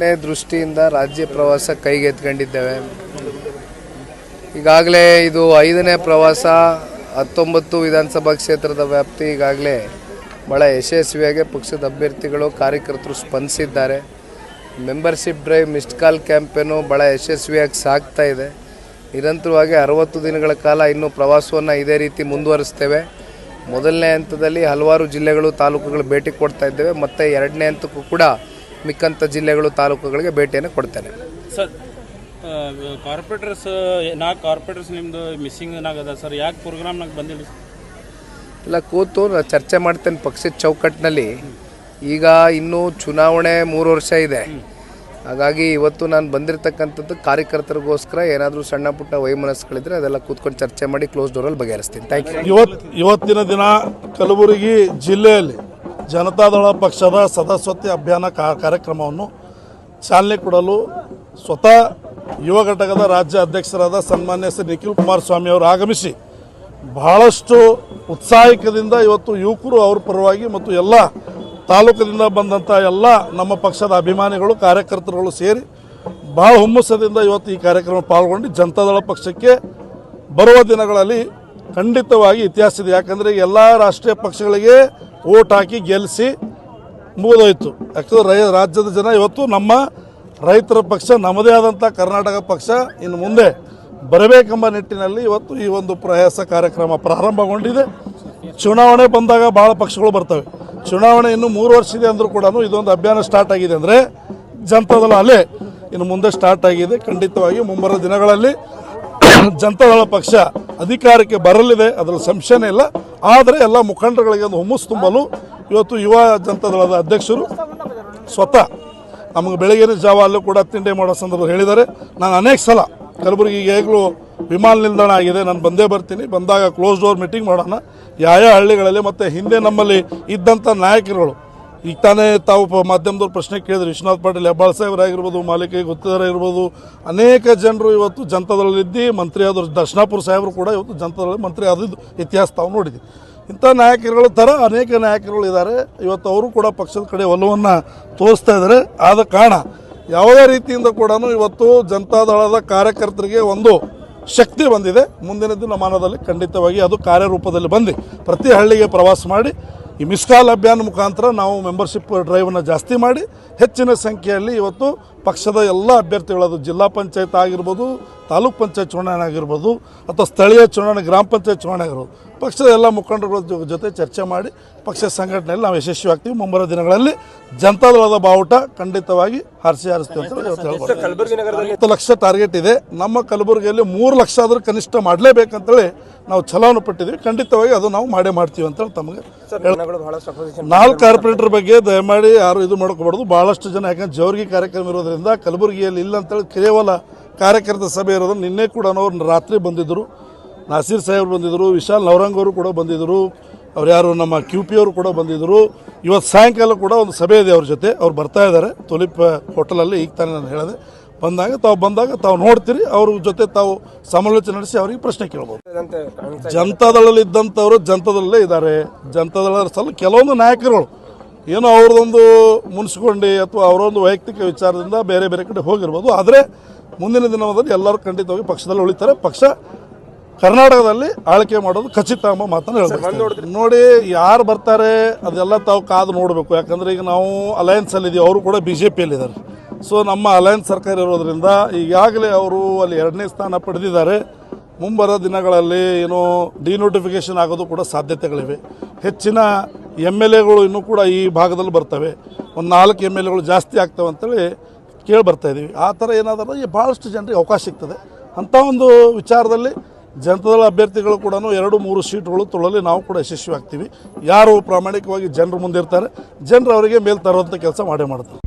ದೃಷ್ಟಿಯಿಂದ ರಾಜ್ಯ ಪ್ರವಾಸ ಕೈಗೆತ್ಕೊಂಡಿದ್ದೇವೆ ಈಗಾಗಲೇ ಇದು ಐದನೇ ಪ್ರವಾಸ, ಹತ್ತೊಂಬತ್ತು ವಿಧಾನಸಭಾ ಕ್ಷೇತ್ರದ ವ್ಯಾಪ್ತಿ, ಈಗಾಗಲೇ ಭಾಳ ಯಶಸ್ವಿಯಾಗಿ ಪಕ್ಷದ ಅಭ್ಯರ್ಥಿಗಳು, ಕಾರ್ಯಕರ್ತರು ಸ್ಪಂದಿಸಿದ್ದಾರೆ. Membership drive missed call campaign ಭಾಳ ಯಶಸ್ವಿಯಾಗಿ ಸಾಗ್ತಾ ಇದೆ. ನಿರಂತರವಾಗಿ ಅರವತ್ತು ದಿನಗಳ ಕಾಲ ಇನ್ನೂ ಪ್ರವಾಸವನ್ನು ಇದೇ ರೀತಿ ಮುಂದುವರಿಸ್ತೇವೆ. ಮೊದಲನೇ ಹಂತದಲ್ಲಿ ಹಲವಾರು ಜಿಲ್ಲೆಗಳು, ತಾಲೂಕುಗಳು ಭೇಟಿ ಕೊಡ್ತಾ ಇದ್ದೇವೆ. ಮತ್ತು ಎರಡನೇ ಹಂತಕ್ಕೂ ಕೂಡ ಮಿಕ್ಕಂಥ ಜಿಲ್ಲೆಗಳು ತಾಲೂಕುಗಳಿಗೆ ಭೇಟಿಯನ್ನು ಕೊಡ್ತೇನೆ. ಸರ್ ಕಾರ್ಪೊರೇಟರ್ಸ್ ನಾಲ್ಕು ಕಾರ್ಪೊರೇಟರ್ಸ್ ನಿಮ್ಮದು ಮಿಸ್ಸಿಂಗ್ ಏನಾಗದ ಸರ್ ಯಾಕೆ ಪ್ರೋಗ್ರಾಮ್ನಾಗ ಬಂದಿಲ್ಲ ಇಲ್ಲ ಕೂತು ನಾನು ಚರ್ಚೆ ಮಾಡ್ತೇನೆ ಪಕ್ಷದ ಚೌಕಟ್ಟಿನಲ್ಲಿ ಈಗ ಇನ್ನೂ ಚುನಾವಣೆ ಮೂರು ವರ್ಷ ಇದೆ. ಹಾಗಾಗಿ ಇವತ್ತು ನಾನು ಬಂದಿರತಕ್ಕಂಥದ್ದು ಕಾರ್ಯಕರ್ತರಿಗೋಸ್ಕರ ಏನಾದರೂ ಸಣ್ಣ ಪುಟ್ಟ ವೈಮನಸ್ಗಳಿದ್ರೆ ಅದೆಲ್ಲ ಕೂತ್ಕೊಂಡು ಚರ್ಚೆ ಮಾಡಿ ಕ್ಲೋಸ್ ಡೋರಲ್ಲಿ ಬಗೆಹರಿಸ್ತೀನಿ. ಥ್ಯಾಂಕ್ ಯು ಇವತ್ತು ಇವತ್ತಿನ ದಿನ ಕಲಬುರಗಿ ಜಿಲ್ಲೆಯಲ್ಲಿ ಜನತಾದಳ ಪಕ್ಷದ ಸದಸ್ಯತ್ವ ಅಭಿಯಾನ ಕಾರ್ಯಕ್ರಮವನ್ನು ಚಾಲನೆ ಕೊಡಲು ಸ್ವತಃ ಯುವ ಘಟಕದ ರಾಜ್ಯ ಅಧ್ಯಕ್ಷರಾದ ಸನ್ಮಾನ್ಯ ಶ್ರೀ ನಿಖಿಲ್ ಕುಮಾರಸ್ವಾಮಿ ಅವರು ಆಗಮಿಸಿ ಬಹಳಷ್ಟು ಉತ್ಸಾಹಿಕದಿಂದ ಇವತ್ತು ಯುವಕರು ಅವ್ರ ಪರವಾಗಿ ಮತ್ತು ಎಲ್ಲ ತಾಲೂಕಿನಿಂದ ಬಂದಂಥ ಎಲ್ಲ ನಮ್ಮ ಪಕ್ಷದ ಅಭಿಮಾನಿಗಳು, ಕಾರ್ಯಕರ್ತರುಗಳು ಸೇರಿ ಬಹಳ ಹುಮ್ಮಸ್ಸದಿಂದ ಇವತ್ತು ಈ ಕಾರ್ಯಕ್ರಮ ಪಾಲ್ಗೊಂಡು ಜನತಾದಳ ಪಕ್ಷಕ್ಕೆ ಬರುವ ದಿನಗಳಲ್ಲಿ ಖಂಡಿತವಾಗಿ ಇತಿಹಾಸ ಇದೆ. ಯಾಕಂದರೆ ಎಲ್ಲ ರಾಷ್ಟ್ರೀಯ ಪಕ್ಷಗಳಿಗೆ ಓಟ್ ಹಾಕಿ ಗೆಲ್ಲಿಸಿ ಮುಗಿದೋಯ್ತು. ಯಾಕಂದ್ರೆ ರಾಜ್ಯದ ಜನ ಇವತ್ತು ನಮ್ಮ ರೈತರ ಪಕ್ಷ, ನಮ್ಮದೇ ಆದಂಥ ಕರ್ನಾಟಕ ಪಕ್ಷ ಇನ್ನು ಮುಂದೆ ಬರಬೇಕೆಂಬ ನಿಟ್ಟಿನಲ್ಲಿ ಇವತ್ತು ಈ ಒಂದು ಪ್ರಯಾಸ ಕಾರ್ಯಕ್ರಮ ಪ್ರಾರಂಭಗೊಂಡಿದೆ. ಚುನಾವಣೆ ಬಂದಾಗ ಭಾಳ ಪಕ್ಷಗಳು ಬರ್ತವೆ. ಚುನಾವಣೆ ಇನ್ನು ಮೂರು ವರ್ಷ ಇದೆ ಅಂದರೂ ಕೂಡ ಇದೊಂದು ಅಭಿಯಾನ ಸ್ಟಾರ್ಟ್ ಆಗಿದೆ ಅಂದರೆ ಜನತಾದಳ ಅಲೆ ಇನ್ನು ಮುಂದೆ ಸ್ಟಾರ್ಟ್ ಆಗಿದೆ. ಖಂಡಿತವಾಗಿ ಮುಂಬರುವ ದಿನಗಳಲ್ಲಿ ಜನತಾದಳ ಪಕ್ಷ ಅಧಿಕಾರಕ್ಕೆ ಬರಲಿದೆ, ಅದರಲ್ಲಿ ಸಂಶಯನೇ ಇಲ್ಲ. ಆದರೆ ಎಲ್ಲ ಮುಖಂಡರುಗಳಿಗೆ ಒಂದು ಹುಮ್ಮಸ್ಸು ತುಂಬಲು ಇವತ್ತು ಯುವ ಜನತಾದಳದ ಅಧ್ಯಕ್ಷರು ಸ್ವತಃ ನಮಗೆ ಬೆಳಗಿನ ಜಾವ ಅಲ್ಲೂ ಕೂಡ ತಿಂಡಿ ಮಾಡೋ ಸಂದರ್ಭದಲ್ಲಿ ಹೇಳಿದ್ದಾರೆ. ನಾನು ಅನೇಕ ಸಲ ಕಲಬುರಗಿ ಈಗಲೂ ವಿಮಾನ ನಿಲ್ದಾಣ ಆಗಿದೆ, ನಾನು ಬಂದೇ ಬರ್ತೀನಿ. ಬಂದಾಗ ಕ್ಲೋಸ್ ಡೋರ್ ಮೀಟಿಂಗ್ ಮಾಡೋಣ. ಯಾವ ಯಾವ ಹಳ್ಳಿಗಳಲ್ಲಿ ಮತ್ತು ಹಿಂದೆ ನಮ್ಮಲ್ಲಿ ಇದ್ದಂಥ ನಾಯಕರುಗಳು ಈಗ ತಾನೇ ತಾವು ಪ- ಮಾಧ್ಯಮದವ್ರು ಪ್ರಶ್ನೆ ಕೇಳಿದ್ರು. ವಿಶ್ವನಾಥ್ ಪಾಟೀಲ್ ಹೆಬ್ಬಾಳ್ ಸಾಹೇಬರಾಗಿರ್ಬೋದು ಮಾಲಿಕೆ ಇರ್ಬೋದು ಅನೇಕ ಜನರು ಇವತ್ತು ಜನತಾದಳಲ್ಲಿದ್ದು ಮಂತ್ರಿ ಆದರು ದರ್ಶನಾಪುರ ಸಾಹೇಬರು ಕೂಡ ಇವತ್ತು ಜನತಾದಳ ಮಂತ್ರಿ ಆದಿದ್ದು ಇತಿಹಾಸ ತಾವು ನೋಡಿದ್ವಿ. ಇಂಥ ನಾಯಕರುಗಳ ಥರ ಅನೇಕ ನಾಯಕರುಗಳು ಇದ್ದಾರೆ. ಇವತ್ತು ಅವರು ಕೂಡ ಪಕ್ಷದ ಕಡೆ ಒಲವನ್ನು ತೋರಿಸ್ತಾ ಇದ್ದಾರೆ. ಆದ ಕಾರಣ ಯಾವುದೇ ರೀತಿಯಿಂದ ಕೂಡ ಇವತ್ತು ಜನತಾದಳದ ಕಾರ್ಯಕರ್ತರಿಗೆ ಒಂದು ಶಕ್ತಿ ಬಂದಿದೆ. ಮುಂದಿನ ದಿನಮಾನದಲ್ಲಿ ಖಂಡಿತವಾಗಿ ಅದು ಕಾರ್ಯರೂಪದಲ್ಲಿ ಬಂದು ಪ್ರತಿ ಹಳ್ಳಿಗೆ ಪ್ರವಾಸ ಮಾಡಿ ಈ ಮಿಸ್ಕಾಲ್ ಅಭಿಯಾನ ಮುಖಾಂತರ ನಾವು ಮೆಂಬರ್ಶಿಪ್ ಡ್ರೈವನ್ನು ಜಾಸ್ತಿ ಮಾಡಿ ಹೆಚ್ಚಿನ ಸಂಖ್ಯೆಯಲ್ಲಿ ಇವತ್ತು ಪಕ್ಷದ ಎಲ್ಲ ಅಭ್ಯರ್ಥಿಗಳದು ಜಿಲ್ಲಾ ಪಂಚಾಯತ್ ಆಗಿರ್ಬೋದು ತಾಲೂಕ್ ಪಂಚಾಯತ್ ಚುನಾವಣೆ ಆಗಿರ್ಬೋದು ಅಥವಾ ಸ್ಥಳೀಯ ಚುನಾವಣೆ ಗ್ರಾಮ ಪಂಚಾಯತ್ ಚುನಾವಣೆ ಆಗಿರ್ಬೋದು ಪಕ್ಷದ ಎಲ್ಲ ಮುಖಂಡರುಗಳ ಜೊತೆ ಚರ್ಚೆ ಮಾಡಿ ಪಕ್ಷದ ಸಂಘಟನೆಯಲ್ಲಿ ನಾವು ಯಶಸ್ವಿ ಆಗ್ತೀವಿ. ಮುಂಬರುವ ದಿನಗಳಲ್ಲಿ ಜನತಾದಳದ ಬಾವುಟ ಖಂಡಿತವಾಗಿ ಹರಿಸಿ ಹಾರಿಸ್ತೀವಿ ಅಂತ ಹೇಳ್ಬೋದು. ಹತ್ತು ಲಕ್ಷ ಟಾರ್ಗೆಟ್ ಇದೆ. ನಮ್ಮ ಕಲಬುರಗಿಯಲ್ಲಿ ಮೂರು ಲಕ್ಷ ಆದರೂ ಕನಿಷ್ಠ ಮಾಡಲೇಬೇಕಂತೇಳಿ ನಾವು ಛಲವನ್ನು ಪಟ್ಟಿದ್ದೀವಿ. ಖಂಡಿತವಾಗಿ ಅದು ನಾವು ಮಾಡೇ ಮಾಡ್ತೀವಿ ಅಂತೇಳಿ ತಮಗೆ ನಾಲ್ಕು ಕಾರ್ಪೊರೇಟರ್ ಬಗ್ಗೆ ದಯಮಾಡಿ ಯಾರು ಇದು ಮಾಡ್ಕೋಬಾರ್ದು. ಭಾಳಷ್ಟು ಜನ ಯಾಕಂದ್ರೆ ಜೋರ್ಗಿ ಕಾರ್ಯಕ್ರಮ ಇರೋದ್ರಿಂದ ಕಲಬುರಗಿಯಲ್ಲಿ ಇಲ್ಲ ಅಂತೇಳಿ ಕೇವಲ ಕಾರ್ಯಕರ್ತ ಸಭೆ ಇರೋದು ನಿನ್ನೆ ಕೂಡ ಅವ್ರು ರಾತ್ರಿ ಬಂದಿದ್ದರು. ನಾಸೀರ್ ಸಾಹೇಬ್ರು ಬಂದಿದ್ದರು ವಿಶಾಲ್ ನವರಂಗ್ ಅವರು ಕೂಡ ಬಂದಿದ್ದರು ಅವ್ರು ಯಾರು ನಮ್ಮ ಕ್ಯೂ ಪಿ ಅವರು ಕೂಡ ಬಂದಿದ್ದರು. ಇವತ್ತು ಸಾಯಂಕಾಲ ಕೂಡ ಒಂದು ಸಭೆ ಇದೆ ಅವ್ರ ಜೊತೆ ಅವ್ರು ಬರ್ತಾ ಇದ್ದಾರೆ. ತುಲಿಪ್ ಹೋಟೆಲಲ್ಲಿ ಈಗ ತಾನೇ ನಾನು ಹೇಳಿದೆ ಬಂದಾಗ ತಾವು ಬಂದಾಗ ತಾವು ನೋಡ್ತೀರಿ ಅವ್ರ ಜೊತೆ ತಾವು ಸಮಾಲೋಚನೆ ನಡೆಸಿ ಅವರಿಗೆ ಪ್ರಶ್ನೆ ಕೇಳ್ಬೋದು. ಜನತಾದಳಲ್ಲಿ ಇದ್ದಂಥವ್ರು ಜನತಾದಳಲ್ಲೇ ಇದ್ದಾರೆ. ಜನತಾದಳ ಸಲ ಕೆಲವೊಂದು ನಾಯಕರುಗಳು ಏನೋ ಅವ್ರದ್ದೊಂದು ಮುನ್ಸ್ಕೊಂಡು ಅಥವಾ ಅವರೊಂದು ವೈಯಕ್ತಿಕ ವಿಚಾರದಿಂದ ಬೇರೆ ಬೇರೆ ಕಡೆ ಹೋಗಿರ್ಬೋದು. ಆದರೆ ಮುಂದಿನ ದಿನದಲ್ಲಿ ಎಲ್ಲರೂ ಖಂಡಿತವಾಗಿ ಪಕ್ಷದಲ್ಲಿ ಉಳಿತಾರೆ. ಪಕ್ಷ ಕರ್ನಾಟಕದಲ್ಲಿ ಆಳ್ಕೆ ಮಾಡೋದು ಖಚಿತ ಎಂಬ ಮಾತನ್ನು ಹೇಳ್ತಾರೆ ನೋಡಿ ಯಾರು ಬರ್ತಾರೆ ಅದೆಲ್ಲ ತಾವು ಕಾದು ನೋಡಬೇಕು. ಯಾಕಂದ್ರೆ ಈಗ ನಾವು ಅಲಯನ್ಸಲ್ಲಿ ಇದೀವಿ. ಅವರು ಕೂಡ ಬಿ ಜೆ ಪಿಯಲ್ಲಿದ್ದಾರೆ ಸೊ ನಮ್ಮ ಅಲಯನ್ಸ್ ಸರ್ಕಾರ ಇರೋದ್ರಿಂದ ಈಗಾಗಲೇ ಅವರು ಅಲ್ಲಿ ಎರಡನೇ ಸ್ಥಾನ ಪಡೆದಿದ್ದಾರೆ. ಮುಂಬರೋ ದಿನಗಳಲ್ಲಿ ಏನೋ ಡಿನೋಟಿಫಿಕೇಷನ್ ಆಗೋದು ಕೂಡ ಸಾಧ್ಯತೆಗಳಿವೆ. ಹೆಚ್ಚಿನ ಎಂ ಎಲ್ ಎಗಳು ಇನ್ನೂ ಕೂಡ ಈ ಭಾಗದಲ್ಲಿ ಬರ್ತವೆ. ಒಂದು ನಾಲ್ಕು ಎಂ ಎಲ್ ಎಗಳು ಜಾಸ್ತಿ ಆಗ್ತವೆ ಅಂತೇಳಿ ಕೇಳಿ ಬರ್ತಾ ಇದ್ದೀವಿ ಆ ಥರ ಏನಾದರೂ ಈ ಭಾಳಷ್ಟು ಜನರಿಗೆ ಅವಕಾಶ ಸಿಗ್ತದೆ. ಅಂಥ ಒಂದು ವಿಚಾರದಲ್ಲಿ ಜನತಾದಳ ಅಭ್ಯರ್ಥಿಗಳು ಕೂಡ ಎರಡು, ಮೂರು ಸೀಟ್ಗಳು ತೊಳಲಿ ನಾವು ಕೂಡ ಯಶಸ್ವಿ ಆಗ್ತೀವಿ ಯಾರು ಪ್ರಾಮಾಣಿಕವಾಗಿ ಜನರು ಮುಂದಿರ್ತಾರೆ ಜನರು ಅವರಿಗೆ ಮೇಲೆ ತರುವಂಥ ಕೆಲಸ ಮಾಡೇ ಮಾಡ್ತಾರೆ.